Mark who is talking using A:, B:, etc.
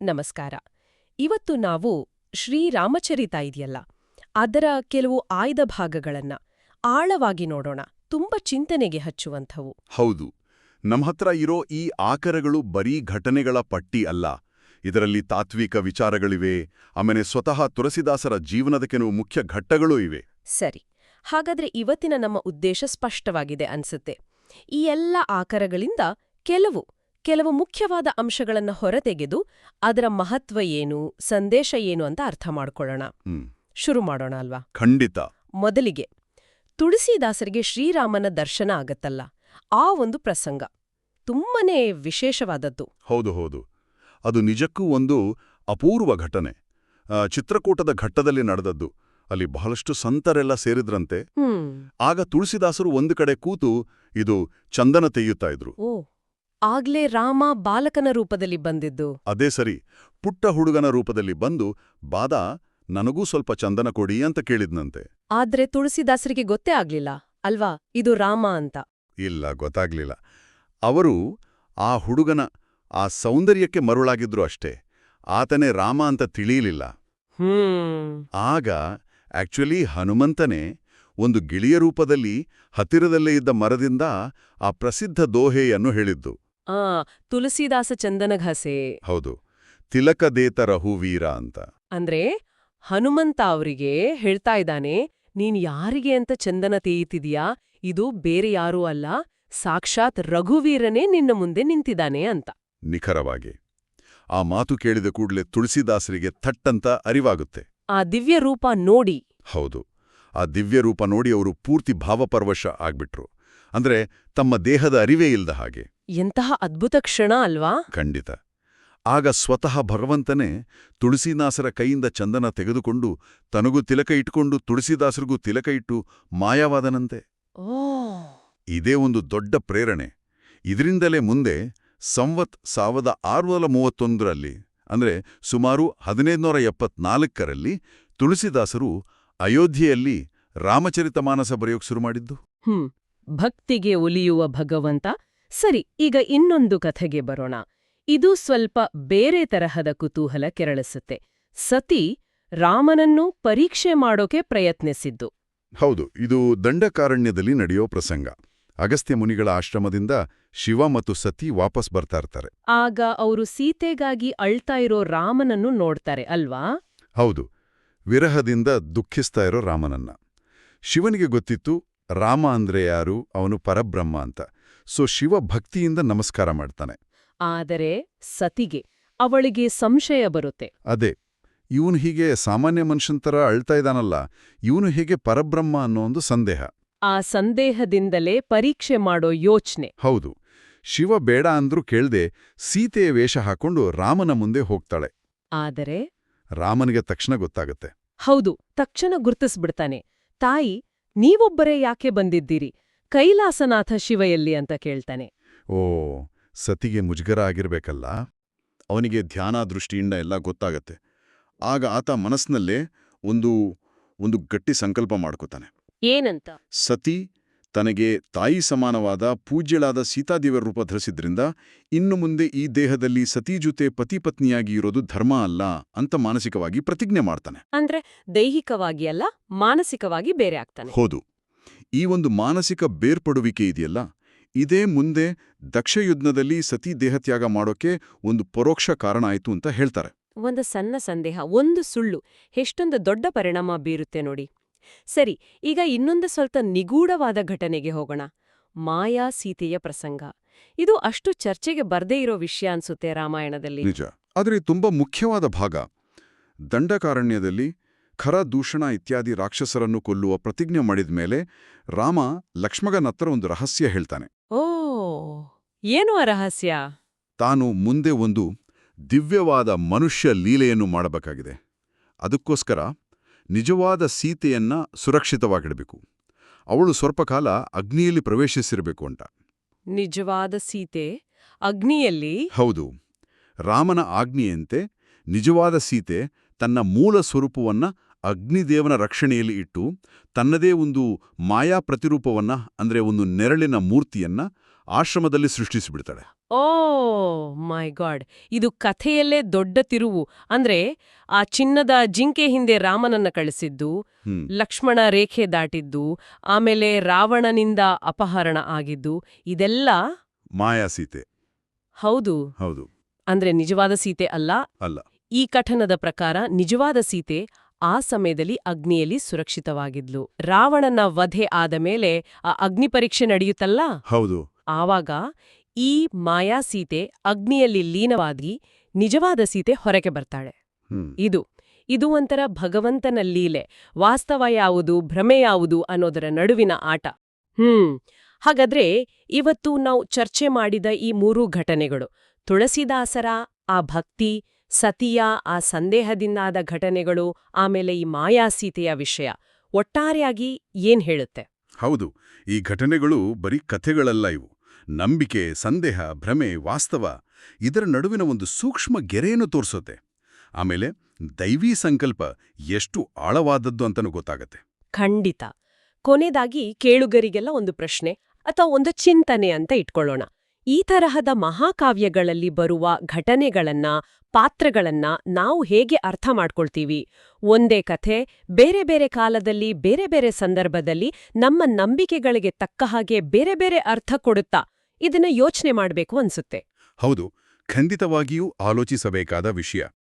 A: ನಮಸ್ಕಾರ. ಇವತ್ತು ನಾವು ಶ್ರೀರಾಮಚರಿತ ಇದೆಯಲ್ಲ ಅದರ ಕೆಲವು ಆಯ್ದ ಭಾಗಗಳನ್ನ ಆಳವಾಗಿ ನೋಡೋಣ ತುಂಬ ಚಿಂತನೆಗೆ ಹಚ್ಚುವಂಥವು.
B: ಹೌದು ನಮ್ಮ ಹತ್ರ ಇರೋ ಈ ಆಕರಗಳು ಬರೀ ಘಟನೆಗಳ ಪಟ್ಟಿ ಅಲ್ಲ ಇದರಲ್ಲಿ ತಾತ್ವಿಕ ವಿಚಾರಗಳಿವೆ ಆಮೇಲೆ ಸ್ವತಃ ತುಳಸಿದಾಸರ ಜೀವನದ ಕೆಲವು ಮುಖ್ಯ ಘಟ್ಟಗಳೂ ಇವೆ.
A: ಸರಿ ಹಾಗಾದ್ರೆ ಇವತ್ತಿನ ನಮ್ಮ ಉದ್ದೇಶ ಸ್ಪಷ್ಟವಾಗಿದೆ ಅನ್ಸುತ್ತೆ. ಈ ಎಲ್ಲ ಆಕರಗಳಿಂದ ಕೆಲವು ಕೆಲವು ಮುಖ್ಯವಾದ ಅಂಶಗಳನ್ನು ಹೊರತೆಗೆದು ಅದರ ಮಹತ್ವ ಏನು ಸಂದೇಶ ಏನು ಅಂತ ಅರ್ಥ ಮಾಡಿಕೊಳ್ಳೋಣ. ಶುರು ಮಾಡೋಣ ಅಲ್ವಾ?
B: ಖಂಡಿತ.
A: ಮೊದಲಿಗೆ ತುಳಸಿದಾಸರಿಗೆ ಶ್ರೀರಾಮನ ದರ್ಶನ ಆಗತ್ತಲ್ಲ ಆ ಒಂದು ಪ್ರಸಂಗ. ತುಂಬನೇ ವಿಶೇಷವಾದದ್ದು.
B: ಹೌದು ಹೌದು. ಅದು ನಿಜಕ್ಕೂ ಒಂದು ಅಪೂರ್ವ ಘಟನೆ. ಚಿತ್ರಕೂಟದ ಘಟ್ಟದಲ್ಲಿ ನಡೆದದ್ದು. ಅಲ್ಲಿ ಬಹಳಷ್ಟು ಸಂತರೆಲ್ಲ ಸೇರಿದ್ರಂತೆ. ಆಗ ತುಳಸಿದಾಸರು ಒಂದು ಕಡೆ ಕೂತು ಇದು ಚಂದನ ತೆಗೆಯುತ್ತಾ ಇದ್ರು.
A: ಆಗ್ಲೇ ರಾಮ ಬಾಲಕನ ರೂಪದಲ್ಲಿ ಬಂದಿದ್ದು.
B: ಅದೇ ಸರಿ ಪುಟ್ಟ ಹುಡುಗನ ರೂಪದಲ್ಲಿ ಬಂದು ಬಾದ ನನಗೂ ಸ್ವಲ್ಪ ಚಂದನ ಕೊಡಿ ಅಂತ ಕೇಳಿದ್ನಂತೆ.
A: ಆದ್ರೆ ತುಳಸಿದಾಸರಿಗೆ ಗೊತ್ತೇ ಆಗ್ಲಿಲ್ಲ. ಅಲ್ವಾ ಇದು ರಾಮ ಅಂತ.
B: ಇಲ್ಲ ಗೊತ್ತಾಗ್ಲಿಲ್ಲ. ಅವರು ಆ ಹುಡುಗನ ಆ ಸೌಂದರ್ಯಕ್ಕೆ ಮರುಳಾಗಿದ್ರು ಅಷ್ಟೇ. ಆತನೇ ರಾಮ ಅಂತ ತಿಳಿಯಲಿಲ್ಲ.
A: ಹ್ಮ್.
B: ಆಗ ಆಕ್ಚುಲಿ ಹನುಮಂತನೇ ಒಂದು ಗಿಳಿಯ ರೂಪದಲ್ಲಿ ಹತ್ತಿರದಲ್ಲೇ ಇದ್ದ ಮರದಿಂದ ಆ ಪ್ರಸಿದ್ಧ ದೋಹೆಯನ್ನು ಹೇಳಿದ್ದು.
A: ಆ ತುಳಸಿದಾಸ ಚಂದನಘಾಸೆ
B: ಹೌದು. ತಿಲಕದೇತ ರಹುವೀರ ಅಂತ.
A: ಅಂದ್ರೆ ಹನುಮಂತ ಅವರಿಗೆ ಹೇಳ್ತಾ ಇದ್ದಾನೆ ನೀನ್ ಯಾರಿಗೆ ಅಂತ ಚಂದನ ತೇಯುತ್ತಿದೀಯಾ ಇದು ಬೇರೆ ಯಾರೂ ಅಲ್ಲ ಸಾಕ್ಷಾತ್ ರಘುವೀರನೇ ನಿನ್ನ ಮುಂದೆ ನಿಂತಿದ್ದಾನೆ ಅಂತ.
B: ನಿಖರವಾಗಿ. ಆ ಮಾತು ಕೇಳಿದ ಕೂಡಲೇ ತುಳಸಿದಾಸರಿಗೆ ಥಟ್ಟಂತ ಅರಿವಾಗುತ್ತೆ.
A: ಆ ದಿವ್ಯ ರೂಪ ನೋಡಿ.
B: ಹೌದು. ಆ ದಿವ್ಯ ರೂಪ ನೋಡಿ ಅವರು ಪೂರ್ತಿ ಭಾವಪರ್ವಶ ಆಗ್ಬಿಟ್ರು. ಅಂದ್ರೆ ತಮ್ಮ ದೇಹದ ಅರಿವೇ ಇಲ್ಲದ ಹಾಗೆ.
A: ಎಂತಹ ಅದ್ಭುತ ಕ್ಷಣ ಅಲ್ವಾ?
B: ಖಂಡಿತ. ಆಗ ಸ್ವತಃ ಭಗವಂತನೇ ತುಳಸಿದಾಸರ ಕೈಯಿಂದ ಚಂದನ ತೆಗೆದುಕೊಂಡು ತನಗೂ ತಿಲಕ ಇಟ್ಕೊಂಡು ತುಳಸಿದಾಸರಿಗೂ ತಿಲಕ ಇಟ್ಟು ಮಾಯವಾದನಂತೆ.
A: ಓ.
B: ಇದೇ ಒಂದು ದೊಡ್ಡ ಪ್ರೇರಣೆ. ಇದರಿಂದಲೇ ಮುಂದೆ ಸಂವತ್ ಸಾವಿರದ ಆರುನೂರ ಮೂವತ್ತೊಂದರಲ್ಲಿ ಅಂದ್ರೆ ಸುಮಾರು ಹದಿನೈದುನೂರ ಎಪ್ಪತ್ನಾಲ್ಕರಲ್ಲಿ ತುಳಸಿದಾಸರು ಅಯೋಧ್ಯೆಯಲ್ಲಿ ರಾಮಚರಿತಮಾನಸ ಬರೆಯೋಕ್ ಶುರು ಮಾಡಿದ್ದು.
A: ಹ್ಞೂ ಭಕ್ತಿಗೆ ಒಲಿಯುವ ಭಗವಂತ ಸರಿ ಈಗ ಇನ್ನೊಂದು ಕಥೆಗೆ ಬರೋಣ. ಇದು ಸ್ವಲ್ಪ ಬೇರೆ ತರಹದ ಕುತೂಹಲ ಕೆರಳಿಸುತ್ತೆ. ಸತಿ ರಾಮನನ್ನು ಪರೀಕ್ಷೆ ಮಾಡೋಕೆ ಪ್ರಯತ್ನಿಸಿದ್ದು.
B: ಹೌದು ಇದು ದಂಡಕಾರಣ್ಯದಲ್ಲಿ ನಡೆಯೋ ಪ್ರಸಂಗ. ಅಗಸ್ತ್ಯ ಮುನಿಗಳ ಆಶ್ರಮದಿಂದ ಶಿವ ಮತ್ತು ಸತಿ ವಾಪಸ್ ಬರ್ತಾ ಇರ್ತಾರೆ.
A: ಆಗ ಅವರು ಸೀತೆಗಾಗಿ ಅಳ್ತಾ ಇರೋ ರಾಮನನ್ನು ನೋಡ್ತಾರೆ ಅಲ್ವಾ?
B: ಹೌದು ವಿರಹದಿಂದ ದುಃಖಿಸ್ತಾ ಇರೋ ರಾಮನನ್ನ. ಶಿವನಿಗೆ ಗೊತ್ತಿತ್ತು ರಾಮ ಅಂದ್ರೆ ಯಾರು ಅವನು ಪರಬ್ರಹ್ಮ ಅಂತ. ಸೊ ಶಿವ ಭಕ್ತಿಯಿಂದ ನಮಸ್ಕಾರ ಮಾಡ್ತಾನೆ.
A: ಆದರೆ ಸತಿಗೆ ಅವಳಿಗೆ ಸಂಶಯ ಬರುತ್ತೆ.
B: ಅದೇ ಇವನು ಹೀಗೆ ಸಾಮಾನ್ಯ ಮನುಷ್ಯನ ಥರ ಅಳ್ತಾ ಇದ್ದಾನಲ್ಲ ಇವನು ಹೇಗೆ ಪರಬ್ರಹ್ಮ ಅನ್ನೋ ಒಂದು ಸಂದೇಹ.
A: ಆ ಸಂದೇಹದಿಂದಲೇ ಪರೀಕ್ಷೆ ಮಾಡೋ ಯೋಚನೆ.
B: ಹೌದು ಶಿವ ಬೇಡ ಅಂದ್ರೂ ಕೇಳ್ದೆ ಸೀತೆಯ ವೇಷ ಹಾಕೊಂಡು ರಾಮನ ಮುಂದೆ ಹೋಗ್ತಾಳೆ.
A: ಆದರೆ
B: ರಾಮನಿಗೆ ತಕ್ಷಣ ಗೊತ್ತಾಗುತ್ತೆ.
A: ಹೌದು ತಕ್ಷಣ ಗುರ್ತಿಸ್ಬಿಡ್ತಾನೆ. ತಾಯಿ ನೀವೊಬ್ಬರೇ ಯಾಕೆ ಬಂದಿದ್ದೀರಿ? ಕೈಲಾಸನಾಥ ಶಿವ ಎಲ್ಲಿ ಅಂತ ಕೇಳ್ತಾನೆ.
B: ಓ ಸತಿಗೆ ಮುಜುಗರ ಆಗಿರ್ಬೇಕಲ್ಲ? ಅವನಿಗೆ ಧ್ಯಾನ ದೃಷ್ಟಿಯಿಂದ ಎಲ್ಲ ಗೊತ್ತಾಗತ್ತೆ. ಆಗ ಆತ ಮನಸ್ಸಿನಲ್ಲೇ ಒಂದು ಒಂದು ಗಟ್ಟಿ ಸಂಕಲ್ಪ ಮಾಡ್ಕೋತಾನೆ.
A: ಏನಂತ?
B: ಸತಿ ತನಗೆ ತಾಯಿ ಸಮಾನವಾದ ಪೂಜ್ಯಳಾದ ಸೀತಾದೇವರ ರೂಪ ಧರಿಸಿದ್ರಿಂದ ಇನ್ನು ಮುಂದೆ ಈ ದೇಹದಲ್ಲಿ ಸತಿ ಜೊತೆ ಪತಿಪತ್ನಿಯಾಗಿ ಇರೋದು ಧರ್ಮ ಅಲ್ಲ ಅಂತ ಮಾನಸಿಕವಾಗಿ ಪ್ರತಿಜ್ಞೆ ಮಾಡ್ತಾನೆ.
A: ಅಂದ್ರೆ ದೈಹಿಕವಾಗಿ ಅಲ್ಲ ಮಾನಸಿಕವಾಗಿ ಬೇರೆ ಆಗ್ತಾನೆ.
B: ಹೌದು. ಈ ಒಂದು ಮಾನಸಿಕ ಬೇರ್ಪಡುವಿಕೆ ಇದೆಯಲ್ಲ? ಇದೇ ಮುಂದೆ ದಕ್ಷಯುದ್ಧದಲ್ಲಿ ಸತಿ ದೇಹತ್ಯಾಗ ಮಾಡೋಕೆ ಒಂದು ಪರೋಕ್ಷ ಕಾರಣ ಆಯಿತು ಅಂತ ಹೇಳ್ತಾರೆ.
A: ಒಂದು ಸಣ್ಣ ಸಂದೇಹ ಒಂದು ಸುಳ್ಳು ಎಷ್ಟೊಂದು ದೊಡ್ಡ ಪರಿಣಾಮ ಬೀರುತ್ತೆ ನೋಡಿ. ಸರಿ ಈಗ ಇನ್ನೊಂದು ಸ್ವಲ್ಪ ನಿಗೂಢವಾದ ಘಟನೆಗೆ ಹೋಗೋಣ. ಮಾಯಾ ಸೀತೆಯ ಪ್ರಸಂಗ. ಇದು ಅಷ್ಟು ಚರ್ಚೆಗೆ ಬರ್ದೇ ಇರೋ ವಿಷಯ ಅನ್ಸುತ್ತೆ ರಾಮಾಯಣದಲ್ಲಿ.
B: ನಿಜ. ಆದರೆ ತುಂಬಾ ಮುಖ್ಯವಾದ ಭಾಗ. ದಂಡಕಾರಣ್ಯದಲ್ಲಿ ಖರ ದೂಷಣ ಇತ್ಯಾದಿ ರಾಕ್ಷಸರನ್ನು ಕೊಲ್ಲುವ ಪ್ರತಿಜ್ಞೆ ಮಾಡಿದ ಮೇಲೆ ರಾಮ ಲಕ್ಷ್ಮಗನತ್ರ ಒಂದು ರಹಸ್ಯ ಹೇಳ್ತಾನೆ.
A: ಓ ಏನು ಆ ರಹಸ್ಯ?
B: ತಾನು ಮುಂದೆ ಒಂದು ದಿವ್ಯವಾದ ಮನುಷ್ಯ ಲೀಲೆಯನ್ನು ಮಾಡಬೇಕಾಗಿದೆ. ಅದಕ್ಕೋಸ್ಕರ ನಿಜವಾದ ಸೀತೆಯನ್ನ ಸುರಕ್ಷಿತವಾಗಿಡಬೇಕು. ಅವಳು ಸ್ವಲ್ಪ ಕಾಲ ಅಗ್ನಿಯಲ್ಲಿ ಪ್ರವೇಶಿಸಿರಬೇಕು ಅಂತ.
A: ನಿಜವಾದ ಸೀತೆ? ಅಗ್ನಿಯಲ್ಲಿ?
B: ಹೌದು. ರಾಮನ ಆಜ್ಞೆಯಂತೆ ನಿಜವಾದ ಸೀತೆ ತನ್ನ ಮೂಲ ಸ್ವರೂಪವನ್ನ ಅಗ್ನಿದೇವನ ರಕ್ಷಣೆಯಲ್ಲಿ ಇಟ್ಟು ತನ್ನದೇ ಒಂದು ಮಾಯಾ ಪ್ರತಿರೂಪವನ್ನ ಅಂದ್ರೆ ಒಂದು ನೆರಳಿನ ಮೂರ್ತಿಯನ್ನ ಆಶ್ರಮದಲ್ಲಿ ಸೃಷ್ಟಿಸಿಬಿಡ್ತಾಳೆ.
A: ಓ ಮೈ ಗಾಡ್. ಇದು ಕಥೆಯಲ್ಲೇ ದೊಡ್ಡ ತಿರುವು. ಅಂದ್ರೆ ಆ ಚಿನ್ನದ ಜಿಂಕೆ ಹಿಂದೆ ರಾಮನನ್ನ ಕಳಿಸಿದ್ದು ಲಕ್ಷ್ಮಣ ರೇಖೆ ದಾಟಿದ್ದು ಆಮೇಲೆ ರಾವಣನಿಂದ ಅಪಹರಣ ಆಗಿದ್ದು ಇದೆಲ್ಲ
B: ಮಾಯಾ ಸೀತೆ.
A: ಹೌದು.
B: ಹೌದು.
A: ಅಂದ್ರೆ ನಿಜವಾದ ಸೀತೆ ಅಲ್ಲ.
B: ಅಲ್ಲ.
A: ಈ ಕಠನದ ಪ್ರಕಾರ ನಿಜವಾದ ಸೀತೆ ಆ ಸಮಯದಲ್ಲಿ ಅಗ್ನಿಯಲ್ಲಿ ಸುರಕ್ಷಿತವಾಗಿದ್ಲು. ರಾವಣನ ವಧೆ ಆದ ಮೇಲೆ ಆ ಅಗ್ನಿ ಪರೀಕ್ಷೆ ನಡೆಯುತ್ತಲ್ಲ?
B: ಹೌದು.
A: ಆವಾಗ ಈ ಮಾಯಾ ಸೀತೆ ಅಗ್ನಿಯಲ್ಲಿ ಲೀನವಾಗಿ ನಿಜವಾದ ಸೀತೆ ಹೊರಗೆ ಬರ್ತಾಳೆ. ಇದು ಇದು ಒಂಥರ ಭಗವಂತನ ಲೀಲೆ. ವಾಸ್ತವ ಯಾವುದು ಭ್ರಮೆ ಯಾವುದು ಅನ್ನೋದರ ನಡುವಿನ ಆಟ. ಹ್ಮ್. ಹಾಗಾದ್ರೆ ಇವತ್ತು ನಾವು ಚರ್ಚೆ ಮಾಡಿದ ಈ ಮೂರೂ ಘಟನೆಗಳು ತುಳಸಿದಾಸರ ಆ ಭಕ್ತಿ ಸತಿಯ ಆ ಸಂದೇಹದಿಂದಾದ ಘಟನೆಗಳು ಆಮೇಲೆ ಈ ಮಾಯಾಸೀತೆಯ ವಿಷಯ ಒಟ್ಟಾರೆಯಾಗಿ ಏನ್ ಹೇಳುತ್ತೆ?
B: ಹೌದು ಈ ಘಟನೆಗಳು ಬರೀ ಕಥೆಗಳಲ್ಲ ಇವು. ನಂಬಿಕೆ ಸಂದೇಹ ಭ್ರಮೆ ವಾಸ್ತವ ಇದರ ನಡುವಿನ ಒಂದು ಸೂಕ್ಷ್ಮ ಗೆರೆಯನ್ನು ತೋರಿಸುತ್ತೆ. ಆಮೇಲೆ ದೈವೀ ಸಂಕಲ್ಪ ಎಷ್ಟು ಆಳವಾದದ್ದು ಅಂತನೂ ಗೊತ್ತಾಗತ್ತೆ.
A: ಖಂಡಿತ. ಕೊನೆದಾಗಿ ಕೇಳುಗರಿಗೆಲ್ಲ ಒಂದು ಪ್ರಶ್ನೆ ಅಥವಾ ಒಂದು ಚಿಂತನೆ ಅಂತ ಇಟ್ಕೊಳ್ಳೋಣ. ಈ ತರಹದ ಮಹಾಕಾವ್ಯಗಳಲ್ಲಿ ಬರುವ ಘಟನೆಗಳನ್ನ, ಪಾತ್ರಗಳನ್ನ ನಾವು ಹೇಗೆ ಅರ್ಥ ಮಾಡ್ಕೊಳ್ತೀವಿ? ಒಂದೇ ಕಥೆ, ಬೇರೆ ಬೇರೆ ಕಾಲದಲ್ಲಿ, ಬೇರೆ ಬೇರೆ ಸಂದರ್ಭದಲ್ಲಿ ನಮ್ಮ ನಂಬಿಕೆಗಳಿಗೆ ತಕ್ಕ ಹಾಗೆ ಬೇರೆ ಬೇರೆ ಅರ್ಥ ಕೊಡುತ್ತಾ ಇದನ್ನ ಯೋಚನೆ ಮಾಡಬೇಕು ಅನ್ಸುತ್ತೆ.
B: ಹೌದು, ಖಂಡಿತವಾಗಿಯೂ ಆಲೋಚಿಸಬೇಕಾದ ವಿಷಯ.